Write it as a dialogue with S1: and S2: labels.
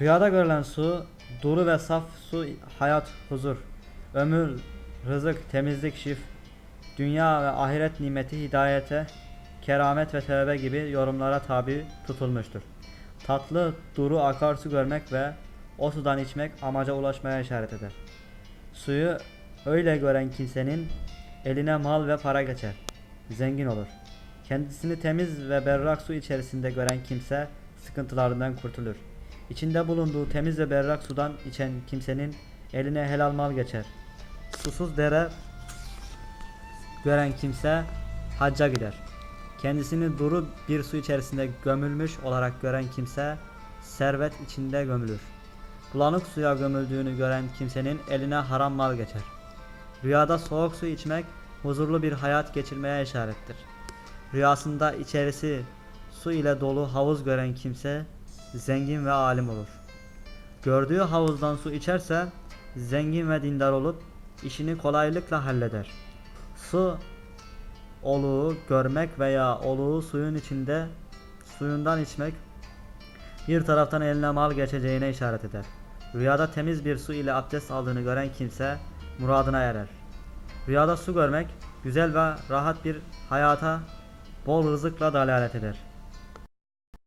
S1: Rüyada görülen su, duru ve saf su, hayat, huzur, ömür, rızık, temizlik, şif, dünya ve ahiret nimeti, hidayete, keramet ve tevbe gibi yorumlara tabi tutulmuştur. Tatlı, duru akarsu görmek ve o sudan içmek amaca ulaşmaya işaret eder. Suyu öyle gören kimsenin eline mal ve para geçer. Zengin olur. Kendisini temiz ve berrak su içerisinde gören kimse sıkıntılarından kurtulur. İçinde bulunduğu temiz ve berrak sudan içen kimsenin eline helal mal geçer. Susuz dere gören kimse hacca gider. Kendisini duru bir su içerisinde gömülmüş olarak gören kimse servet içinde gömülür. Bulanık suya gömüldüğünü gören kimsenin eline haram mal geçer. Rüyada soğuk su içmek huzurlu bir hayat geçirmeye işarettir. Rüyasında içerisi su ile dolu havuz gören kimse zengin ve alim olur. Gördüğü havuzdan su içerse zengin ve dindar olup işini kolaylıkla halleder. Su oluğu görmek veya oluğu suyun içinde suyundan içmek bir taraftan eline mal geçeceğine işaret eder. Rüyada temiz bir su ile abdest aldığını gören kimse muradına erer. Rüyada su görmek güzel ve rahat bir hayata bol rızıkla dalalet eder.